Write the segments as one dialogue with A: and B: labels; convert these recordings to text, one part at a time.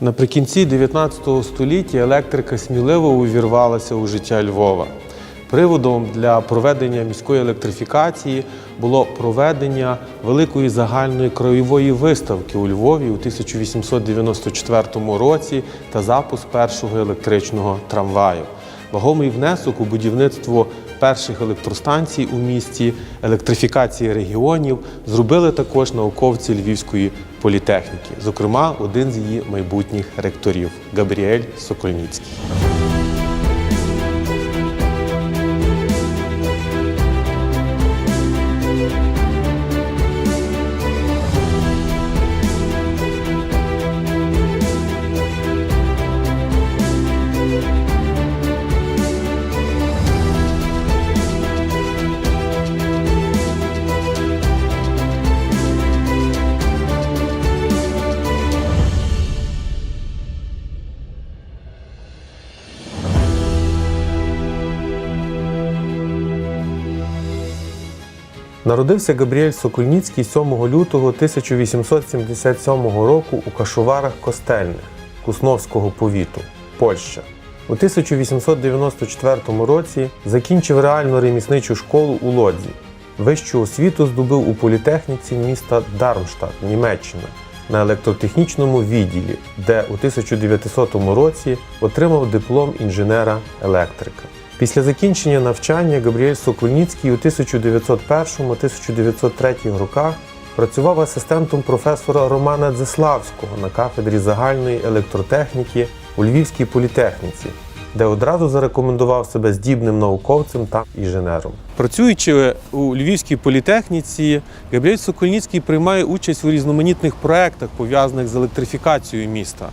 A: Наприкінці 19 століття електрика сміливо увірвалася у життя Львова. Приводом для проведення міської електрифікації було проведення великої загальної краєвої виставки у Львові у 1894 році та запуск першого електричного трамваю. Вагомий внесок у будівництво перших електростанцій у місті, електрифікації регіонів зробили також науковці Львівської політехніки, зокрема, один з її майбутніх ректорів Габріель Сокольніцький. Народився Габріель Сокольніцький 7 лютого 1877 року у Кашуварах Костельних Кусновського повіту, Польща. У 1894 році закінчив реальну ремісничу школу у Лодзі. Вищу освіту здобув у політехніці міста Дармштадт, Німеччина, на електротехнічному відділі, де у 1900 році отримав диплом інженера-електрика. Після закінчення навчання Габріель Сокольніцький у 1901-1903 роках працював асистентом професора Романа Дзиславського на кафедрі загальної електротехніки у Львівській політехніці, де одразу зарекомендував себе здібним науковцем та інженером. Працюючи у Львівській політехніці, Габріель Сокольніцький приймає участь у різноманітних проєктах, пов'язаних з електрифікацією міста.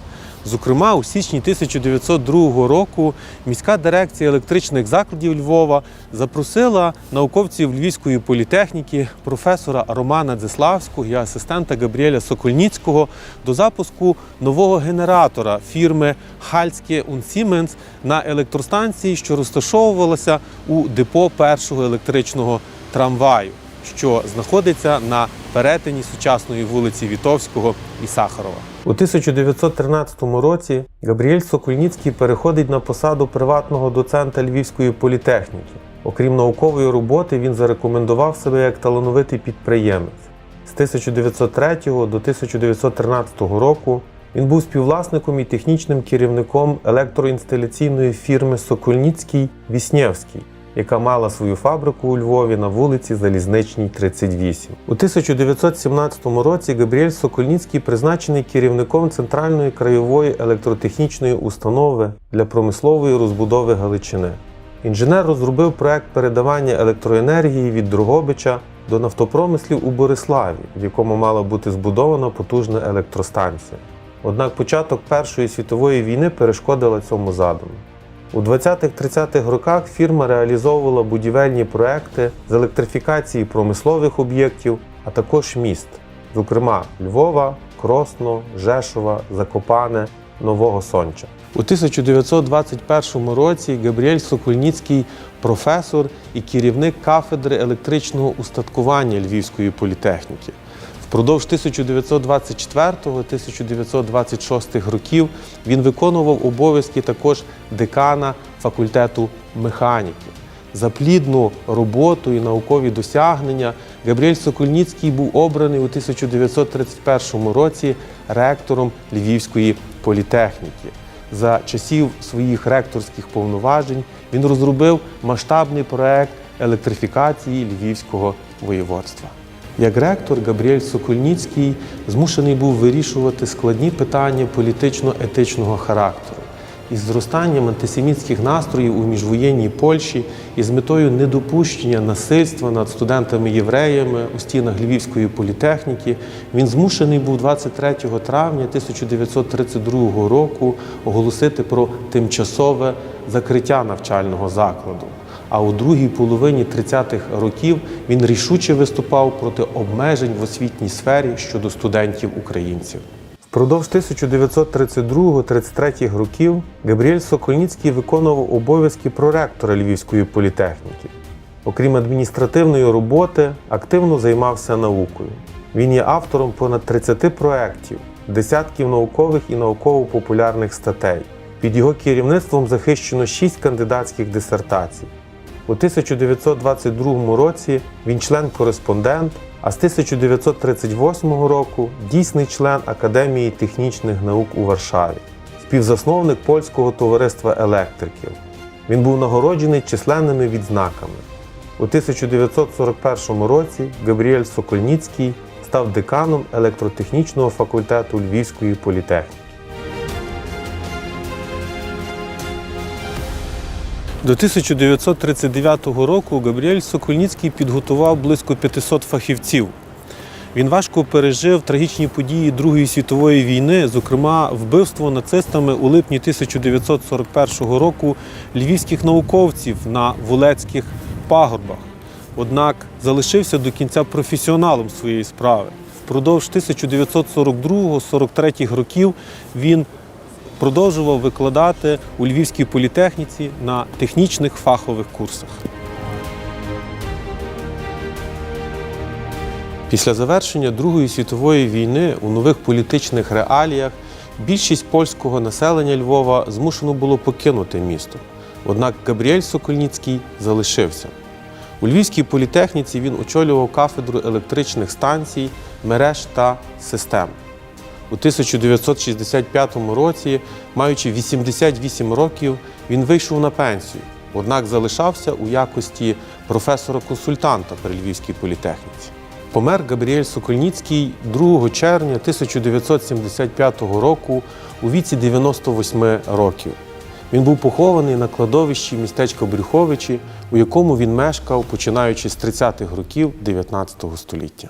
A: Зокрема, у січні 1902 року міська дирекція електричних закладів Львова запросила науковців Львівської політехніки, професора Романа Дзиславського і асистента Габріеля Сокольніцького до запуску нового генератора фірми Хальське Унсіменс на електростанції, що розташовувалася у депо першого електричного трамваю, що знаходиться на перетині сучасної вулиці Вітовського і Сахарова. У 1913 році Габріель Сокольніцький переходить на посаду приватного доцента Львівської політехніки. Окрім наукової роботи, він зарекомендував себе як талановитий підприємець. З 1903 до 1913 року він був співвласником і технічним керівником електроінсталяційної фірми Сокольніцький Віснєвський, яка мала свою фабрику у Львові на вулиці Залізничній, 38. У 1917 році Габріель Сокольніцький призначений керівником Центральної краєвої електротехнічної установи для промислової розбудови Галичини. Інженер розробив проект передавання електроенергії від Дрогобича до нафтопромислів у Бориславі, в якому мала бути збудована потужна електростанція. Однак початок Першої світової війни перешкодила цьому задуму. У 20-30-х роках фірма реалізовувала будівельні проекти з електрифікації промислових об'єктів, а також міст, зокрема Львова, Кросно, Жешова, Закопане, Нового Сонча. У 1921 році Габріель Сокольніцький професор і керівник кафедри електричного устаткування Львівської політехніки. Впродовж 1924-1926 років він виконував обов'язки також декана факультету механіки. За плідну роботу і наукові досягнення Габріель Сокольніцький був обраний у 1931 році ректором Львівської політехніки. За часів своїх ректорських повноважень він розробив масштабний проект електрифікації Львівського воєводства. Як ректор Габріель Сокольніцький змушений був вирішувати складні питання політично-етичного характеру. Із зростанням антисемітських настроїв у міжвоєнній Польщі і з метою недопущення насильства над студентами-євреями у стінах Львівської політехніки він змушений був 23 травня 1932 року оголосити про тимчасове закриття навчального закладу. А у другій половині 30-х років він рішуче виступав проти обмежень в освітній сфері щодо студентів-українців. Впродовж 1932-33 років Габріель Сокольніцький виконував обов'язки проректора Львівської політехніки. Окрім адміністративної роботи, активно займався наукою. Він є автором понад 30 проєктів, десятків наукових і науково-популярних статей. Під його керівництвом захищено шість кандидатських дисертацій. У 1922 році він член-кореспондент, а з 1938 року дійсний член Академії технічних наук у Варшаві, співзасновник польського товариства електриків. Він був нагороджений численними відзнаками. У 1941 році Габріель Сокольніцький став деканом електротехнічного факультету Львівської політехніки.
B: До 1939 року Габріель Сокольніцький підготував близько 500 фахівців. Він важко пережив трагічні події Другої світової війни, зокрема вбивство нацистами у липні 1941 року львівських науковців на Вулецьких пагорбах. Однак залишився до кінця професіоналом своєї справи. Впродовж 1942-43 років він продовжував викладати у Львівській політехніці на технічних фахових курсах.
A: Після завершення Другої світової війни у нових політичних реаліях більшість польського населення Львова змушено було покинути місто. Однак Габріель Сокольніцький залишився. У Львівській політехніці він очолював кафедру електричних станцій, мереж та систем. У 1965 році, маючи 88 років, він вийшов на пенсію, однак залишався у якості професора-консультанта при Львівській політехніці. Помер Габріель Сокольніцький 2 червня 1975 року у віці 98 років. Він був похований на кладовищі містечка Брюховичі, у якому він мешкав починаючи з 30-х років 19 століття.